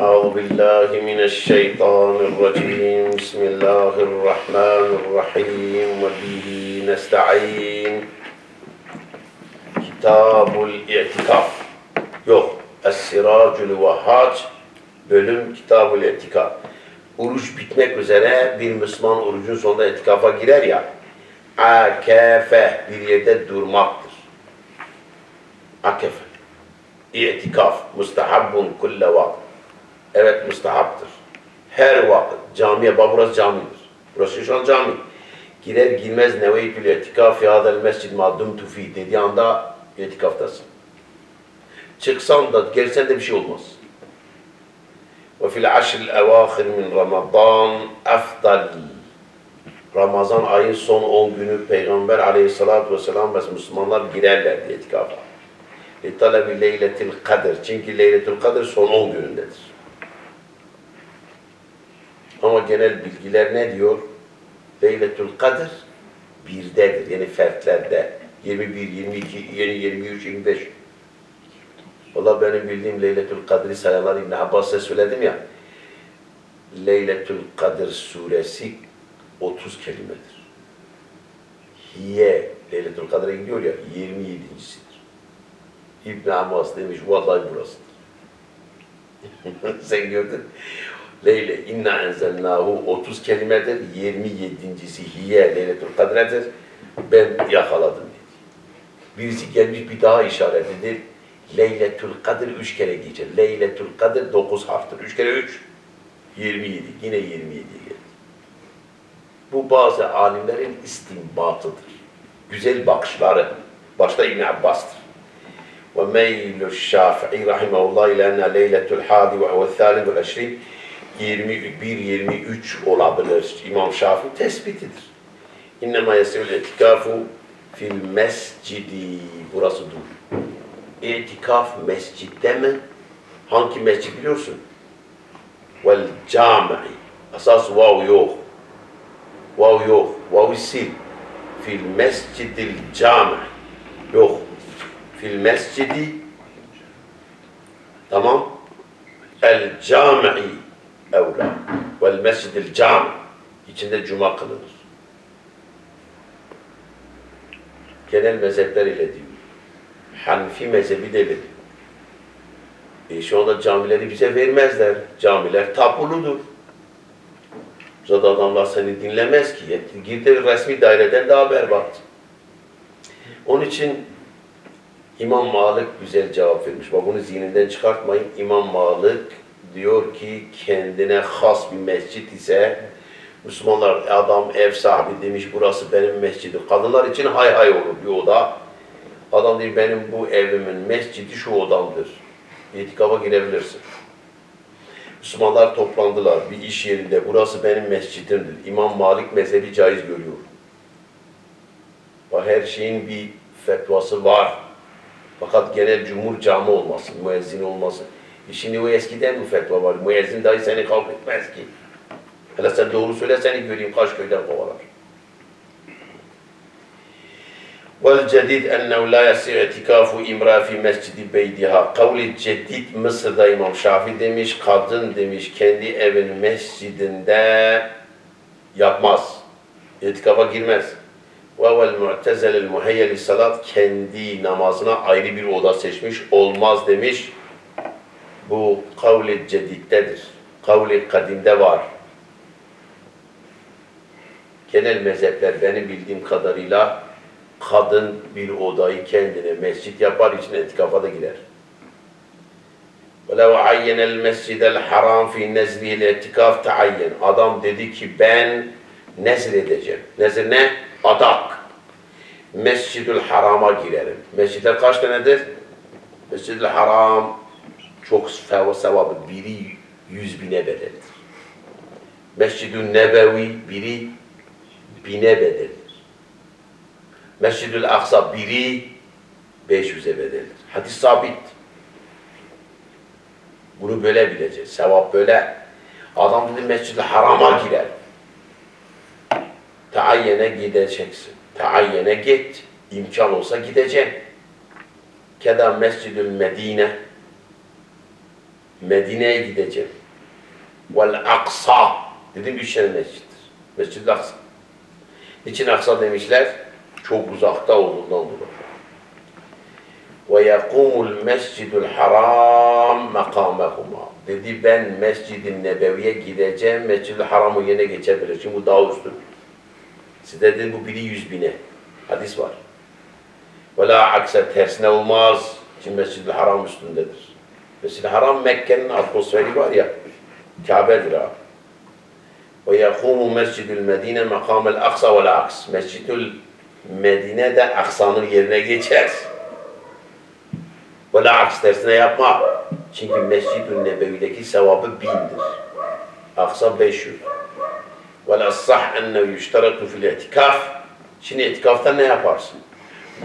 أعوذ بالله من الشيطان الرجيم بسم الله الرحمن الرحيم وبه نستعين كتاب الاعتكاف Yok. Es-Siracül Vehhac bölüm Kitabul İtikaf. Oruç bitmek üzere bir Müslüman orucun sonunda itikafa girer ya. Akefe bir yerde durmaktır. Akefe. İtikaf. Mustahabbun kulle vakit. Evet müstahaptır. Her vakit camiye, bak burası camidir. Burası şu an cami. Girer girmez neveytül itikaf ya hadel mescid maddum tufi dediği anda itikaftasın. Çıksan da gelsen de bir şey olmaz. Ve fil aşril evâhir min Ramazan afdal. Ramazan ayın son 10 günü Peygamber aleyhissalatü vesselam ve Müslümanlar girerler diye itikafa. Li talebi leyletil kadir. Çünkü leyletul kadir son 10 günündedir. Ama genel bilgiler ne diyor? Leyletül Kadir birdedir. Yani fertlerde. 21, 22, yeni 23, 25. Valla benim bildiğim Leyletül Kadir'i sayanlar İbn Abbas'a söyledim ya. Leyletül Kadir suresi 30 kelimedir. Hiye Leyletül Kadir'e gidiyor ya 27.sidir. İbn Abbas demiş vallahi burasıdır. Sen gördün. Leyle inna enzelnahu 30 kelimedir. 27.si hiye leyletül kadredir. Ben yakaladım dedi. Birisi gelmiş bir daha işaret edip Leyletül Kadir üç kere gece. Leyletül Kadir dokuz harftir. Üç kere üç. Yirmi yedi. Yine yirmi yedi geldi. Bu bazı alimlerin istinbatıdır. Güzel bakışları. Başta İbn Abbas'tır. Ve meylü Şafii rahimahullah ile enne leyletül hadi ve huvel 21-23 olabilir. İmam Şafii tespitidir. İnnemâ yesevül etikafu fil mescidi. Burası dur. İtikaf mescitte mi? Hangi mescid biliyorsun? Vel cami'i. Asas vav yok. Vav yok. Vav sil. Fil mescidil cami. Yok. Fil mescidi. Tamam. El cami'i evla. Vel mescidil cami. İçinde cuma kılınır. Genel mezhepler ile diyor. Hanfi mezhebi de dedi. E şu anda camileri bize vermezler. Camiler tapuludur. Zaten adamlar seni dinlemez ki. Gir de resmi daireden daha berbat. Onun için İmam Malik güzel cevap vermiş. Bak bunu zihninden çıkartmayın. İmam Malik diyor ki kendine has bir mescit ise Müslümanlar adam ev sahibi demiş burası benim mescidim. Kadınlar için hay hay olur bir oda. Adam diyor benim bu evimin mescidi şu odamdır. İtikafa girebilirsin. Müslümanlar toplandılar bir iş yerinde. Burası benim mescidimdir. İmam Malik mezhebi caiz görüyor. Bak her şeyin bir fetvası var. Fakat genel cumhur cami olmasın, müezzin olmasın. E şimdi o eskiden bu fetva var. Müezzin dahi seni kabul etmez ki. Hele sen doğru söyle seni göreyim kaç köyden kovalar. والجديد أنه لا يصير اعتكاف امرأة في مسجد بيتها. Kavli cedid Mısır'da İmam Şafii demiş, kadın demiş kendi evinin mescidinde yapmaz. İtikafa girmez. وَوَا الْمُعْتَزَلِ الْمُهَيَّ salat kendi namazına ayrı bir oda seçmiş olmaz demiş. Bu kavli cediddedir. Kavli kadimde var. Genel mezhepler benim bildiğim kadarıyla kadın bir odayı kendine mescit yapar, içine etikafa da girer. وَلَوْ عَيَّنَ الْمَسْجِدَ الْحَرَامِ فِي نَزْرِهِ الْاَتِكَافِ تَعَيَّنْ Adam dedi ki ben nezr edeceğim. Nezr ne? Adak. Mescidül Haram'a girerim. Mescidler kaç tanedir? Mescidül Haram çok sevabı, sevabı biri yüz bine bedeldir. Mescidül Nebevi biri bine bedeldir. Mescidül Aksa biri 500'e bedeldir. Hadis sabit. Bunu böyle bileceğiz. Sevap böyle. Adam dedi Mescid-i Haram'a girer. Taayyene gideceksin. Taayyene git. İmkan olsa gideceksin. Keda Mescidül Medine Medine'ye gideceğim. Vel Aksa. Dedim üç tane mescittir. Mescid-i Aksa. Niçin Aksa demişler? Çok uzakta olduğundan dolayı. Yekumul mescidul haram makamehuma. Dedi ben Mescid-i Nebevi'ye gideceğim, Mescid-i Haram'ı yine geçebilir. Şimdi bu daha üstün. Size dedim bu biri yüz bine. Hadis var. La akse tersine olmaz. Şimdi Mescid-i Haram üstündedir. Mescid-i Haram Mekke'nin atmosferi var ya. Kabe'dir ha. Ve yekumu Mescid-ül Medine makamel aksa ve la aks. Mescid-ül Medine de Aksa'nın yerine geçer. Ve la aks tersine yapma. Çünkü Mescid-ül Nebevi'deki sevabı bindir. Aksa 500. Ve la sah ennehu yüşteratu fil itikaf. Şimdi itikafta ne yaparsın?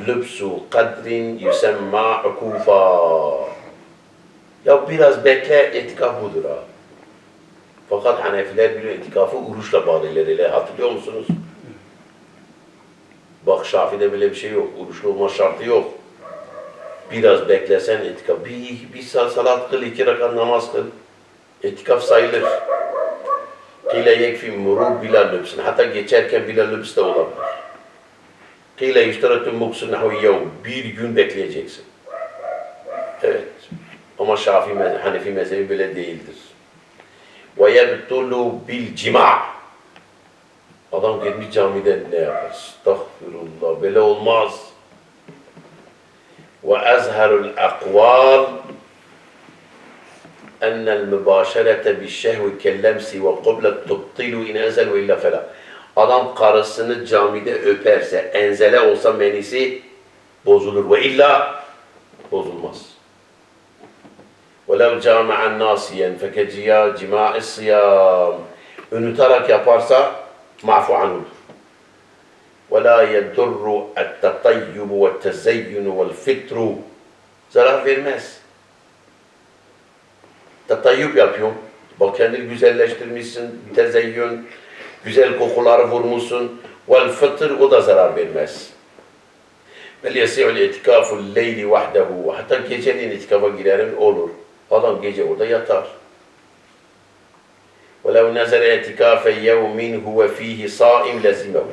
Lübsu kadrin yusemma ukufa. Ya biraz bekle, itikaf budur ha. Fakat Hanefiler biliyor itikafı oruçla bağlıyorlar. öyle. Hatırlıyor musunuz? Bak Şafi'de böyle bir şey yok. Oruçlu olma şartı yok. Biraz beklesen itikaf. Bir, bir saat salat kıl, iki rekat namaz kıl. İtikaf sayılır. Kile yekfi murur bila lübsün. Hatta geçerken bila lübs de olabilir. Kile yüşteratü muksun yevm. Bir gün bekleyeceksin. Evet. Ama Şafii mezhebi, Hanefi mezhebi böyle değildir. Ve yebtulu bil cima. Adam gelmiş camide ne yapar? Estağfirullah. Böyle olmaz. Ve ezherul akval أن المباشرة بالشهوة كاللمس وقبل تبطل إن أنزل وإلا فلا Adam karısını camide öperse, enzele olsa menisi bozulur. Ve illa وَلَوْ جَامَعًا نَاسِيًا فَكَجِيَا جِمَاءِ الصِّيَامِ Unutarak yaparsa mafu anudur. وَلَا يَدُرُّ التَّطَيُّبُ وَالتَّزَيُّنُ وَالْفِطْرُ Zarar vermez. Tatayyup yapıyorsun. Bak kendini güzelleştirmişsin, tezeyyün, güzel kokuları vurmuşsun. Vel fıtır o da zarar vermez. Vel yesi'ul itikaful leyli vahdehu. Hatta geceliğin itikafa girerim olur. Adam gece orada yatar. وَلَوْ نَزَرَ اَتِكَافَ يَوْمٍ هُوَ ف۪يهِ صَائِمْ لَزِمَهُ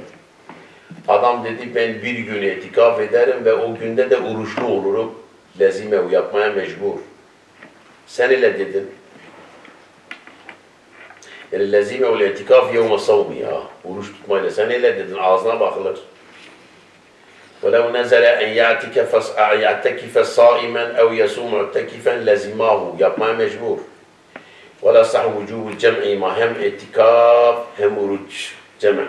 Adam dedi ben bir gün itikaf ederim ve o günde de oruçlu olurum. Lezimehu yapmaya mecbur. Sen ile dedin. Yani lezime ol itikaf yevme savmi ya. Oruç tutmayla. Sen ile dedin. Ağzına bakılır. ولو نزل أن يعتكف يعتكف صائما أو يصوم معتكفا لزماه. يبقى مجبور. ولا صح وجوب الجمع ما هم اعتكاف هم ورج جمع.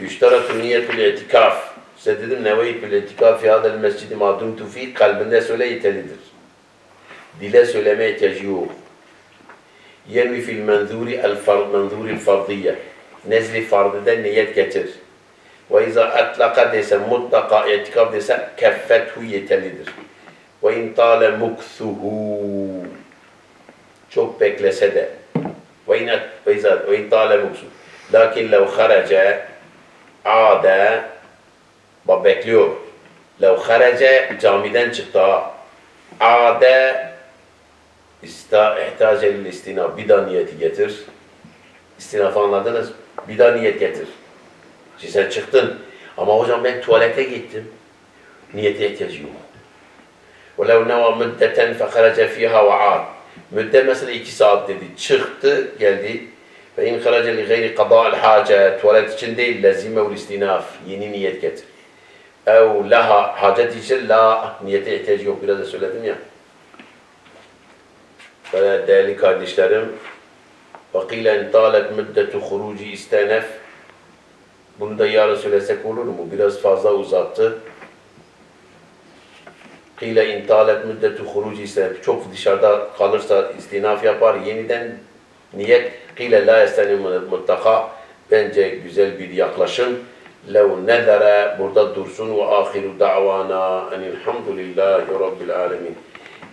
يشترط نية الاعتكاف. سددم نويت بالاعتكاف في هذا المسجد ما دمت فيه قلب الناس ولا يتلدر دلا سوله ما يتجيوه ينوي في المنظور الفرض الفرضية. نزل فرض ده نية كتر Ve izâ etlaka dese mutlaka itikaf dese keffethu yetelidir. Ve in tâle muksuhu. Çok beklese de. Ve in, ve izâ, ve in tâle muksuhu. Lakin lev kharaca ade bak bekliyor. Lev kharaca camiden çıktı. Ade İsta, ihtacelil istinaf. Bir daha niyeti getir. İstinafı anladınız. Bir niyet getir. Şimdi sen çıktın. Ama hocam ben tuvalete gittim. Niyete ihtiyacı yok. وَلَوْ نَوَى مُدَّةً فَخَرَجَ ف۪يهَا وَعَادٍ Müddet mesela iki saat dedi. Çıktı, geldi. Ve in kharaca li gayri qada'il hace tuvalet için değil lazime ve istinaf yeni niyet getir. Ev laha hacet için la niyete ihtiyacı yok biraz da söyledim ya. Ve değerli kardeşlerim وَقِيلَ اِنْ طَالَتْ مُدَّةُ خُرُوجِ istenef Bunu da yarın söylesek olur mu? Biraz fazla uzattı. Kile intalet müddetü hurucu ise çok dışarıda kalırsa istinaf yapar. Yeniden niyet kile la estenim muttaka bence güzel bir yaklaşım. Lev nezere burada dursun ve ahiru da'vana enilhamdülillahi rabbil alemin.